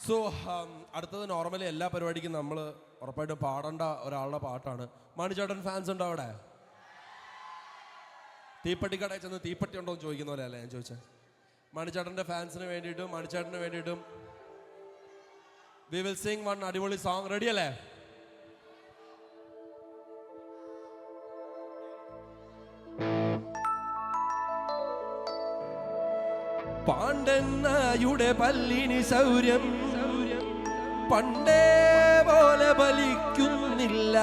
So അടുത്തത് normally എല്ലാ പരിപാടിക്കും നമ്മൾ ഉറപ്പായിട്ടും പാടേണ്ട ഒരാളുടെ പാട്ടാണ്. മണിച്ചേട്ടൻ ഫാൻസ് ഉണ്ടോ അവിടെ? തീപ്പെട്ടിക്കടയിൽ ചെന്ന് തീപ്പെട്ടി ഉണ്ടോ എന്ന് ചോദിക്കുന്ന പോലെ അല്ലേ ഞാൻ ചോദിച്ചത് മണിച്ചേട്ടന്റെ ഫാൻസിന് വേണ്ടിയിട്ടും മണിച്ചേട്ടന് വേണ്ടിയിട്ടും വി വിൽ സിംഗ് വൺ അടിപൊളി സോങ് റെഡി അല്ലേ? പാണ്ഡന്നായുടെ പല്ലിനി ശൗര്യം പണ്ടേ പോലെ ബലിക്കുന്നില്ല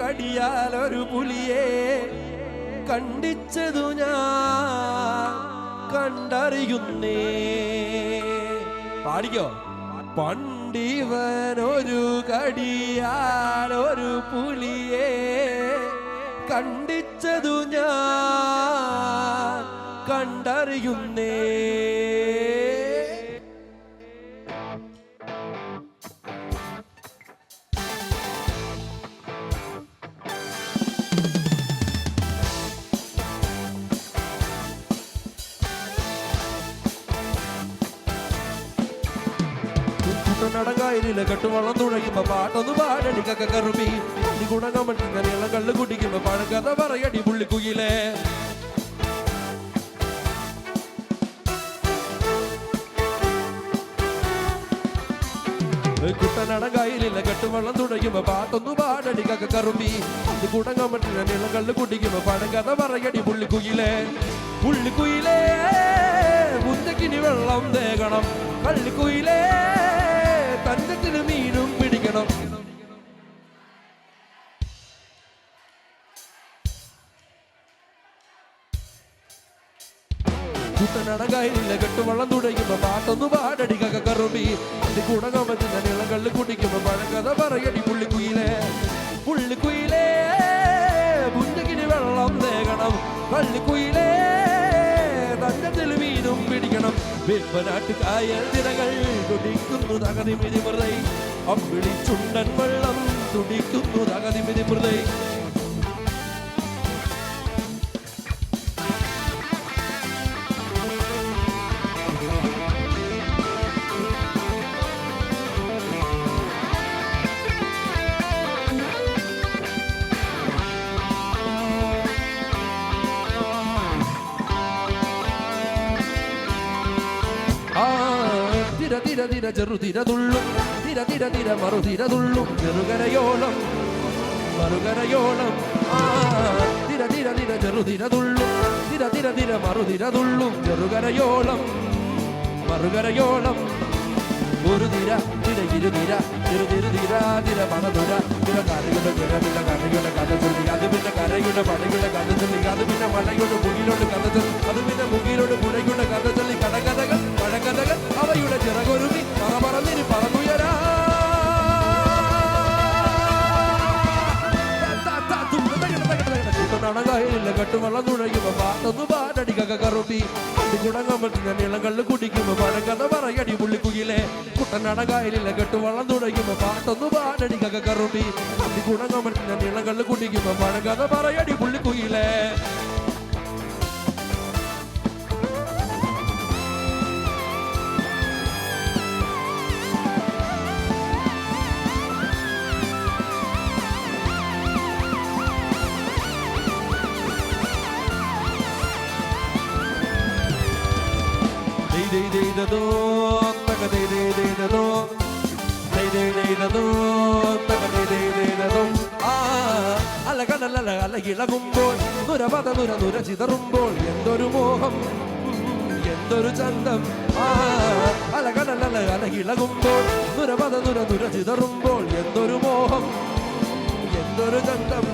കടിയാൽ ഒരു പുലിയെ കണ്ടിച്ചതു ഞാൻ കണ്ടറിയുന്നേ. പാടിക്കോ? പണ്ടിവനൊരു കടിയാൽ ഒരു പുലിയെ കണ്ടിച്ചതു ഞാൻ കണ്ടറിയുന്നേ. നടങ്കായലിലെ കെട്ടുവള്ളം തുഴയുമ്പോ പാട്ടൊന്ന് പാടടി കക്ക കറുപ്പി. നീ ഗുണകമട്ടിങ്ങനെ ഇളം കള്ളു കുടിക്കുമ്പോ പഴങ്കഥ പറയടി പുള്ളിക്കുയിലേ. കുട്ടനടങ്കായലിലെ കെട്ടുവള്ളം തുഴയുമ്പോ പാട്ടൊന്നു പാടടി കക്ക കറുപ്പി. നീ ഗുണകമട്ടിങ്ങനെ ഇളം കള്ളു കുടിക്കുമ്പോ പഴങ്കഥ പറയടി പുള്ളിക്കുയിലേ. പുള്ളിക്കുയിലേ മുന്തക്കിനി വെള്ളം തേകണം. കള്ളിക്കുയിലേ തഞ്ചത്തിന് മീനും പിടിക്കണം. കുട്ടനടകായില്ല കെട്ടുവള്ളം തുടയ്ക്കുമ്പോ പാട്ടൊന്നു പാടടി കക പിടിക്കണം വെപ്പനാട്ടുകായ തിരകൾ തുടിക്കുന്നു തകതിമിതി മൃതൈ അമ്പിളി ചുണ്ടൻ വെള്ളം തുടിക്കുന്നു തകതിമിതി മൃതൈ തിര തിര തിര ചെറു തിര തുള്ളും തിര തിര തിര മറു തിര തുള്ളും ചെറുകരയോളം മറുകരയോളം ആ തിര തിര തിര ചെറു തിര തുള്ളും തിര തിര തിര മറു തിര തുള്ളും ചെറുകരയോളം മറുകരയോളം ഒരു തിര തിര ഇരു തിര തിരു തിരു തിര കരയുടെ പിന്നെ കരയുടെ കഥ ചൊല്ലി അത് പിന്നെ കരയുടെ പടയുടെ കഥ ചൊല്ലി അത് പിന്നെ മഴയുടെ മുകിലോട്ട് കഥ ചൊല്ലി അത് നടങ്ങയില്ല കെട്ടുവള്ളം തുഴയുമ്പോ പാട്ടൊന്ന് പാടടി കറുപ്പി അത് ഗുണങ്ങം പറ്റുന്ന നീളം കള്ളു കുടിക്കുമ്പോ പഴങ്കഥ പറയടി പുള്ളിക്കുയിലെ. കുട്ടനടകായലില്ല കെട്ടുവള്ളം നുഴയുമ്പോ പാട്ടൊന്ന് പാടടി കറുപ്പി അത് ഗുണങ്ങം പറ്റുന്ന നീളം കള്ളു കുടിക്കുമ്പോ പഴങ്കഥ പറയടി പുള്ളിക്കുയിലെ. Dei dei da do, taka dei dei dei da do. Dei dei dei da do, taka dei dei dei da do. ആ അലകടലല അലകിളകുമ്പോൾ നുരപത നുര നുര ചിതറുമ്പോൾ എന്തൊരു മോഹം എന്തൊരു ചന്തം ആ അലകടലല അലകിളകുമ്പോൾ നുരപത നുര നുര ചിതറുമ്പോൾ എന്തൊരു മോഹം എന്തൊരു ചന്തം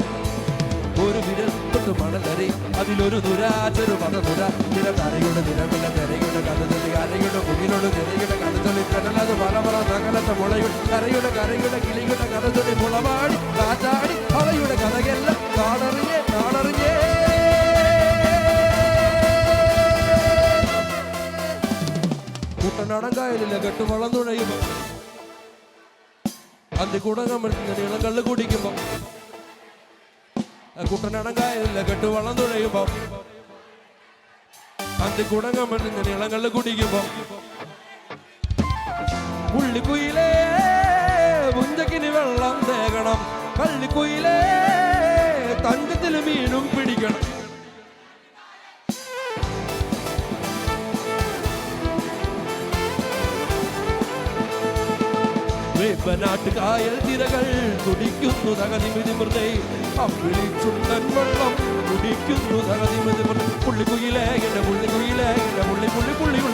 ഒരു വിരൽ തൊട്ട് മണലരി അതിലൊരു നുര ചെറു പദ നുര നിര കരയുടെ കരയുടെ കിളിയുടെ കഥകളി മുളവാടി കാറ്റാടി അവയുടെ കഥകെല്ലാം കാണറിഞ്ഞേ കാണറിഞ്ഞേ കുട്ടനടങ്കായലിലെ കെട്ടു വളം തുഴയുമ്പോ അന്തി കുടങ്ങമർത്തുന്ന നീളം കള്ളു കുടിക്കുമ്പോ. കുട്ടനടങ്കായില്ല കെട്ടു വളം തുഴയുമ്പോ നീളം കള്ളു കുടിക്കുമ്പോ. പുള്ളിക്കുയിലേ കള്ളിക്കുയിലേ തങ്കത്തിൽ മീനും പിടിക്കണം. വേപ്പനാട്ടുകായൽ തിരകൾ തുടിക്കുന്നു തകതിമിതി മൃതേ. അമ്പിളി ചുണ്ടൻ വെള്ളം കുടിക്കുന്നു തകതിമിതി മൃത. പുള്ളിക്കുയിലേ എന്റെ പുള്ളിക്കുയിലേ എന്റെ പുള്ളി പുള്ളി പുള്ളിയുള്ള